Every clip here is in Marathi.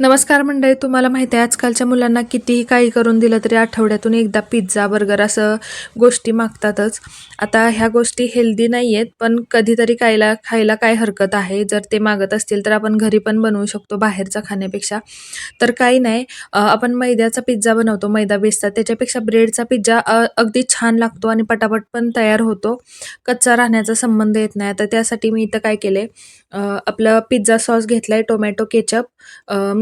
नमस्कार मंडळी तुम्हाला माहिती आहे आजकालच्या मुलांना कितीही काही करून दिलं तरी आठवड्यातून एकदा पिझ्झा बर्गर असं गोष्टी मागतातच. आता ह्या गोष्टी हेल्दी नाही आहेत पण कधीतरी खायला खायला काय हरकत आहे? जर ते मागत असतील तर आपण घरी पण बनवू शकतो बाहेरचा खाण्यापेक्षा. तर काही नाही आपण मैद्याचा पिझ्झा बनवतो मैदा बेसचा. त्याच्यापेक्षा ब्रेडचा पिझ्झा अगदी छान लागतो आणि पटापट पण तयार होतो. कच्चा राहण्याचा संबंध येत नाही. तर त्यासाठी मी इथं काय केले आपलं पिझ्झा सॉस घेतलाय टोमॅटो केचप.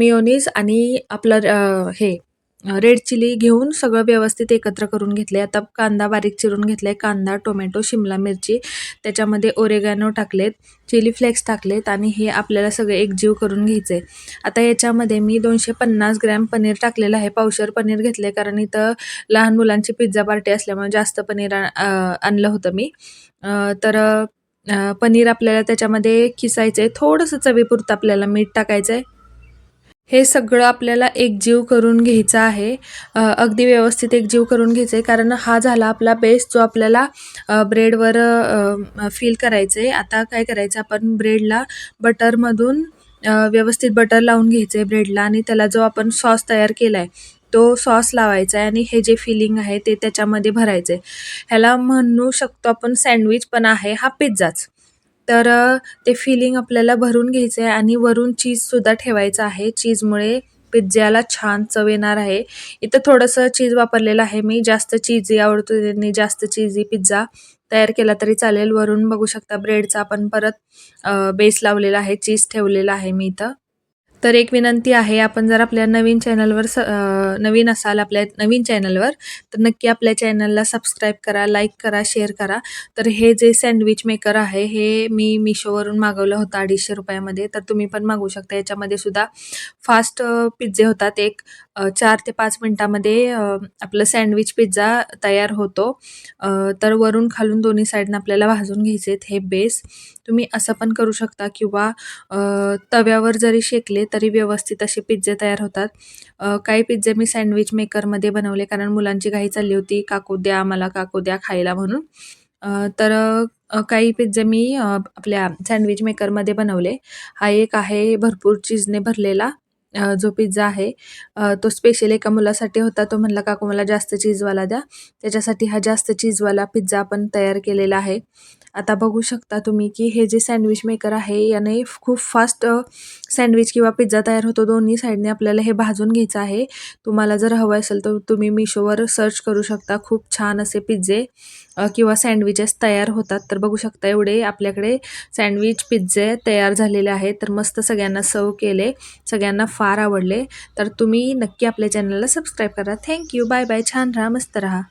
मिओनीज आणि आपलं हे रेड चिली घेऊन सगळं व्यवस्थित एकत्र करून घेतले आता कांदा बारीक चिरून घेतलाय. कांदा टोमॅटो शिमला मिरची त्याच्यामध्ये ओरेगॅनो टाकलेत चिली फ्लेक्स टाकलेत आणि हे आपल्याला सगळे एकजीव करून घ्यायचे आता याच्यामध्ये मी दोनशे पन्नास ग्रॅम पनीर टाकलेलं आहे. पावशर पनीर घेतले कारण इथं लहान मुलांची पिझ्झा पार्टी असल्यामुळे जास्त पनीर आणलं होतं मी. तर पनीर आपल्याला त्याच्यामध्ये खिसायचं आहे थोडंसं चवीपुरतं आपल्याला मीठ टाकायचं आहे हे सगळं आपल्याला एकजीव करून घ्यायचं आहे. अगदी व्यवस्थित एकजीव करून घ्यायचं आहे कारण हा झाला आपला बेस जो आपल्याला ब्रेडवर फील करायचं आहे आता काय करायचं? आपण ब्रेडला बटरमधून व्यवस्थित बटर लावून घ्यायचं आहे ब्रेडला आणि त्याला जो आपण सॉस तयार केला आहे तो सॉस लावायचा आहे आणि हे जे फिलिंग आहे ते त्याच्यामध्ये भरायचं आहे ह्याला म्हणू शकतो आपण सँडविच पण आहे हा पिझ्झाच तर ते फिलिंग आपल्याला भरून घ्यायचं आहे आणि वरून चीजसुद्धा ठेवायचं आहे. चीजमुळे पिझ्झ्याला छान चव येणार आहे. इथं थोडंसं चीज वापरलेलं आहे मी. जास्त चीजी आवडतो त्यांनी. जास्त चीजी पिझ्झा तयार केला तरी चालेल. वरून बघू शकता ब्रेडचा आपण परत बेस लावलेला आहे. चीज ठेवलेला आहे मी इथं. तर एक विनंती आहे आपण जर आपल्या नवीन चॅनलवर स नवीन असाल आपल्या नवीन चॅनलवर तर नक्की आपल्या चॅनलला सबस्क्राईब करा लाईक करा शेअर करा. तर हे जे सँडविच मेकर आहे हे मी मिशोवरून मागवलं होतं अडीचशे रुपयामध्ये. तर तुम्ही पण मागवू शकता. याच्यामध्ये सुद्धा फास्ट पिझ्झे होतात. एक चार ते पाच मिनटामध्ये आपलं सँडविच पिझ्झा तयार होतो. तर वरून खालून दोन्ही साईडनं आपल्याला भाजून घ्यायचे आहेत हे बेस. तुम्ही असं पण करू शकता किंवा तव्यावर जरी शेकले तरी व्यवस्थित असे पिझ्झे तयार होतात. काही पिझ्झे मी सँडविच मेकरमध्ये बनवले कारण मुलांची घाई चालली होती. काकू द्या मला काकू द्या खायला म्हणून. तर काही पिझ्झे मी आपल्या सँडविच मेकरमध्ये बनवले. हा एक आहे भरपूर चीजने भरलेला. जो पिझ्झा आहे तो स्पेशल एका मुलासाठी होता. तो म्हणला काकू मला जास्त चीजवाला द्या. त्याच्यासाठी हा जास्त चीजवाला पिझ्झा आपण तयार केलेला आहे. आता बघू शकता तुम्ही की हे जे सँडविच मेकर आहे याने खूप फास्ट सँडविच किंवा पिझ्झा तयार होतो. दोन्ही साईडने आपल्याला हे भाजून घ्यायचं आहे. तुम्हाला जर हवं असेल तर तुम्ही मिशोवर सर्च करू शकता. खूप छान असे पिझ्झे किंवा सँडविचेस तयार होतात. तर बघू शकता एवढे आपल्याकडे सँडविच पिझ्झे तयार झालेले आहेत. तर मस्त सगळ्यांना सर्व केले. सगळ्यांना फार आवडले. तर तुम्ही नक्की आपल्या चॅनलला सबस्क्राईब करा. Thank you bye bye. छान राहा. मस्त राहा.